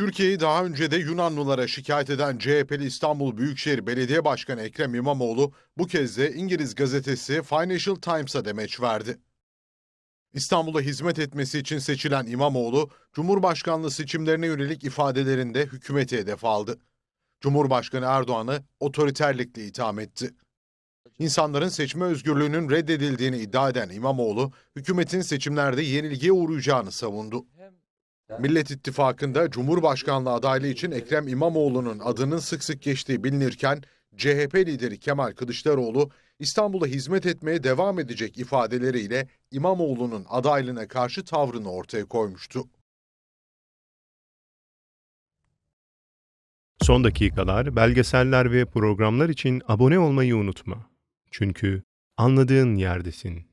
Türkiye'yi daha önce de Yunanlılara şikayet eden CHP'li İstanbul Büyükşehir Belediye Başkanı Ekrem İmamoğlu bu kez de İngiliz gazetesi Financial Times'a demeç verdi. İstanbul'a hizmet etmesi için seçilen İmamoğlu, Cumhurbaşkanlığı seçimlerine yönelik ifadelerinde hükümeti hedef aldı. Cumhurbaşkanı Erdoğan'ı otoriterlikle itham etti. İnsanların seçme özgürlüğünün reddedildiğini iddia eden İmamoğlu, hükümetin seçimlerde yenilgiye uğrayacağını savundu. Millet İttifakı'nda Cumhurbaşkanlığı adaylığı için Ekrem İmamoğlu'nun adının sık sık geçtiği bilinirken, CHP lideri Kemal Kılıçdaroğlu, İstanbul'a hizmet etmeye devam edecek ifadeleriyle İmamoğlu'nun adaylığına karşı tavrını ortaya koymuştu. Son dakikalar, belgeseller ve programlar için abone olmayı unutma. Çünkü anladığın yerdesin.